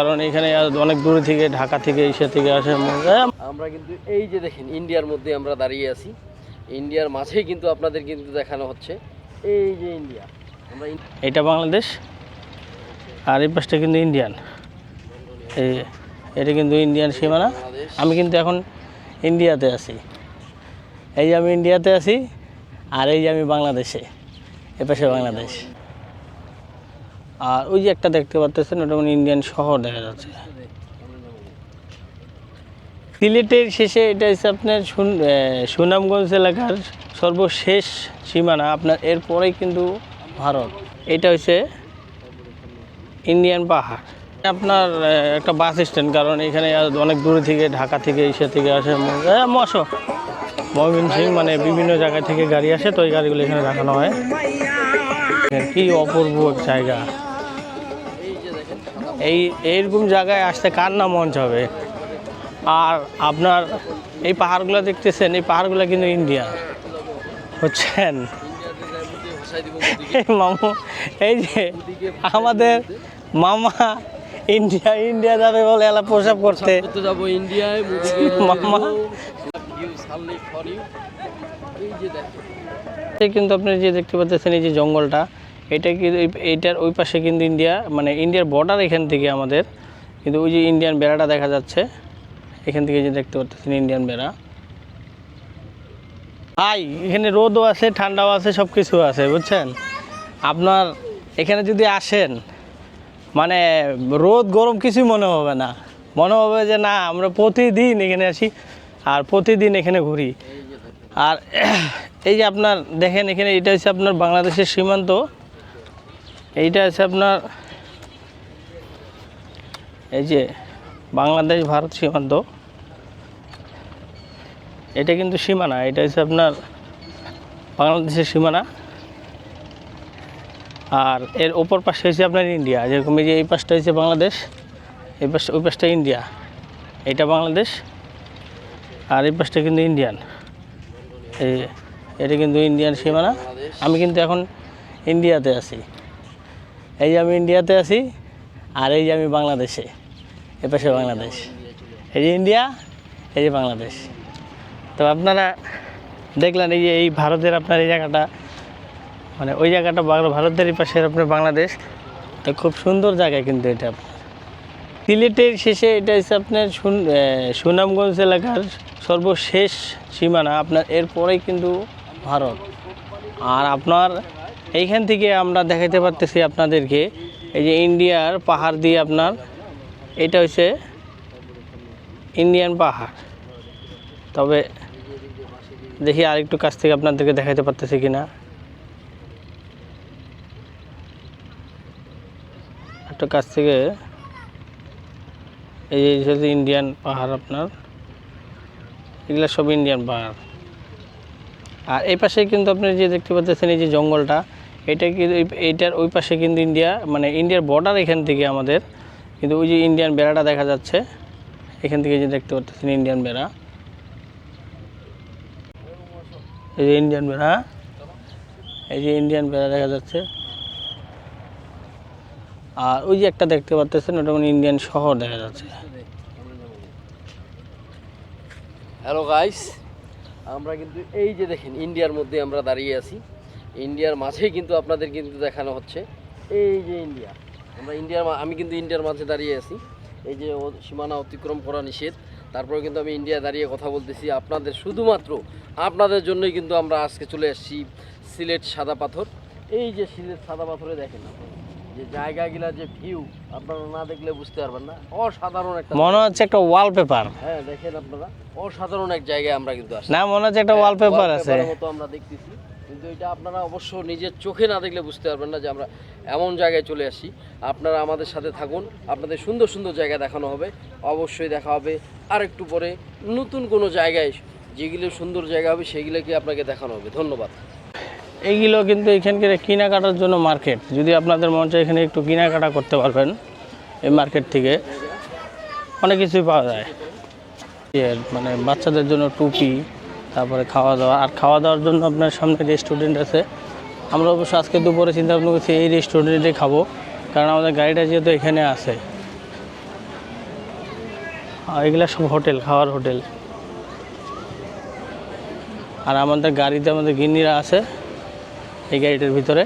কারণ এখানে অনেক দূর থেকে ঢাকা থেকে এসে থেকে আসে। আমরা কিন্তু এই যে দেখেন ইন্ডিয়ার মধ্যে আমরা দাঁড়িয়ে আছি। ইন্ডিয়ার মাঝেই কিন্তু আপনাদের কিন্তু দেখানো হচ্ছে। এই যে ইন্ডিয়া আমরা এটা বাংলাদেশ আর এই পাশটা কিন্তু ইন্ডিয়ান। এই এটা কিন্তু ইন্ডিয়ান সীমানা। আমি কিন্তু এখন ইন্ডিয়াতে আছি। এই যে আমি ইন্ডিয়াতে আছি আর এই যে আমি বাংলাদেশে এ পাশে বাংলাদেশ। আর ওই যে একটা দেখতে পাচ্ছেন ওটা মানে ইন্ডিয়ান শহর দেখা যাচ্ছে। সিলেটের শেষে এটা হচ্ছে আপনার সুনামগঞ্জ এলাকার সর্বশেষ সীমানা, আপনার এরপরেই কিন্তু ভারত। এটা হচ্ছে ইন্ডিয়ান পাহাড়। আপনার একটা বাস স্ট্যান্ড, কারণ এখানে অনেক দূরে থেকে, ঢাকা থেকে এসে থেকে আসে মশো সিং মানে বিভিন্ন জায়গা থেকে গাড়ি আসে, তো ওই গাড়িগুলো এখানে রাখানো হয়। কি অপূর্ব জায়গা। এই এই এইরকম জায়গায় আসতে কার না মঞ্চ হবে আর আপনার এই পাহাড়গুলো দেখতেছেন এই পাহাড়গুলো কিন্তু ইন্ডিয়া। হচ্ছেন মামু এই যে আমাদের মামা ইন্ডিয়া ইন্ডিয়া যাবে বলে এলা প্রসাব করতে। যাব ইন্ডিয়ায় মামা। কিন্তু আপনি যে দেখতে পাচ্ছেন এই যে জঙ্গলটা এটা কি এই- এইটার ওই পাশে কিন্তু ইন্ডিয়া মানে ইন্ডিয়ার বর্ডার এখান থেকে আমাদের, কিন্তু ওই যে ইন্ডিয়ান বেড়াটা দেখা যাচ্ছে, এখান থেকে যে দেখতে পাচ্ছেন ইন্ডিয়ান বেড়া। হাই এখানে রোদও আছে, ঠান্ডাও আছে সব কিছু আছে, বুঝছেন? আপনার এখানে যদি আসেন মানে রোদ গরম কিছুই মনে হবে না। মনে হবে যে না, আমরা প্রতিদিন এখানে আসি, আর প্রতিদিন এখানে ঘুরি। আর এই যে আপনার, দেখেন এখানে এটা হচ্ছে আপনার বাংলাদেশের সীমান্ত। এইটা হচ্ছে আপনার, এই যে বাংলাদেশ ভারত সীমান্ত। এটা কিন্তু সীমানা, এটা হচ্ছে আপনার বাংলাদেশের সীমানা। আর এর ওপর পাশে হচ্ছে আপনার ইন্ডিয়া, যেরকম এই যে এই পাশটা হচ্ছে বাংলাদেশ, এই পাশটা ওই পাশটা ইন্ডিয়া, এটা বাংলাদেশ, আর এই পাশটা কিন্তু ইন্ডিয়ান। এই এটা কিন্তু ইন্ডিয়ান সীমানা। আমি কিন্তু এখন ইন্ডিয়াতে আছি। এই যে আমি ইন্ডিয়াতে আছি, আর এই যে আমি বাংলাদেশে এ পাশে বাংলাদেশ। এই যে ইন্ডিয়া, এই যে বাংলাদেশ। তো আপনারা দেখলেন এই যে এই ভারতের আপনার এই জায়গাটা মানে ওই জায়গাটা ভারতের এই পাশের আপনার বাংলাদেশ। তো খুব সুন্দর জায়গা কিন্তু এটা আপনার। সিলেটের শেষে এটা হচ্ছে আপনার সুন- সুনামগঞ্জ এলাকার সর্বশেষ সীমানা, আপনার এরপরেই কিন্তু ভারত। আর আপনার এইখান থেকে আমরা দেখাতে পারতেছি আপনাদেরকে, এই যে ইন্ডিয়ার পাহাড় দিয়ে আপনার, এটা হচ্ছে ইন্ডিয়ান পাহাড়। তবে দেখি আরেকটু কাছ থেকে আপনাদেরকে দেখাতে পারতেছি কিনা। একটু কাছ থেকে, এই যে ইন্ডিয়ান পাহাড় আপনার, এগুলো সব ইন্ডিয়ান পাহাড়। আর এই পাশে কিন্তু আপনি যে দেখতে পাচ্ছেন এই যে জঙ্গলটা এটা কিন্তু এইটার ওই পাশে কিন্তু ইন্ডিয়া মানে ইন্ডিয়ার বর্ডার এখান থেকে আমাদের, কিন্তু ওই যে ইন্ডিয়ান বেড়াটা দেখা যাচ্ছে, এখান থেকে যে দেখতে পাচ্ছেন ইন্ডিয়ান বেড়া। এই যে ইন্ডিয়ান বেড়া, এই যে ইন্ডিয়ান বেড়া দেখা যাচ্ছে। আর ওই যে একটা দেখতে পাচ্ছেন ওটা মানে ইন্ডিয়ান শহর দেখা যাচ্ছে। হ্যালো গাইস আমরা কিন্তু এই যে দেখেন ইন্ডিয়ার মধ্যে আমরা দাঁড়িয়ে আছি। ইন্ডিয়ার মাঝেই কিন্তু আপনাদের কিন্তু দেখানো হচ্ছে। এই যে ইন্ডিয়া আমরা ইন্ডিয়ার আমি কিন্তু ইন্ডিয়ার মাঝে দাঁড়িয়ে আছি। এই যে সীমানা অতিক্রম করা নিষেধ তারপরে কিন্তু আমি ইন্ডিয়া দাঁড়িয়ে কথা বলতেছি। আপনাদের শুধুমাত্র আপনাদের জন্যই কিন্তু আমরা আজকে চলে আসছি সিলেট সাদা পাথর। এই যে সিলেট সাদা পাথরে দেখেন আপনারা, যে জায়গাগুলা যে ভিউ আপনারা না দেখলে বুঝতে পারবেন না। অসাধারণ একটা মনে হচ্ছে একটা ওয়ালপেপার হ্যাঁ দেখেন আপনারা অসাধারণ এক জায়গায় আমরা কিন্তু আসছি। না মনে হচ্ছে একটা ওয়ালপেপার আছে wallpaper-এর মতো আমরা দেখতেছি। কিন্তু এটা আপনারা অবশ্য নিজের চোখে না দেখলে বুঝতে পারবেন না যে আমরা এমন জায়গায় চলে আসি আপনারা আমাদের সাথে থাকুন। আপনাদের সুন্দর সুন্দর জায়গা দেখানো হবে। অবশ্যই দেখা হবে আর একটু পরে। নতুন কোনো জায়গায় যেগুলো সুন্দর জায়গা হবে সেগুলোকে আপনাকে দেখানো হবে। ধন্যবাদ। এইগুলো কিন্তু এখানকার কেনাকাটার জন্য মার্কেট যদি আপনাদের মন চায় এখানে একটু কেনাকাটা করতে পারবেন এই মার্কেট থেকে। অনেক কিছুই পাওয়া যায়। মানে বাচ্চাদের জন্য টুপি, তারপরে খাওয়া দাওয়া আর খাওয়া দাওয়ার জন্য আপনার সামনে রেস্টুরেন্ট আছে। আমরা অবশ্য আজকে দুপুরে চিন্তা ভাবনা করছি এই রেস্টুরেন্টে খাব। কারণ আমাদের গাড়িটা যেহেতু এখানে আছে। আর এগুলা সব হোটেল, খাওয়ার হোটেল। আর আমাদের গাড়িতে আমাদের গিন্নিরা আছে। এই গাড়িটার ভিতরে।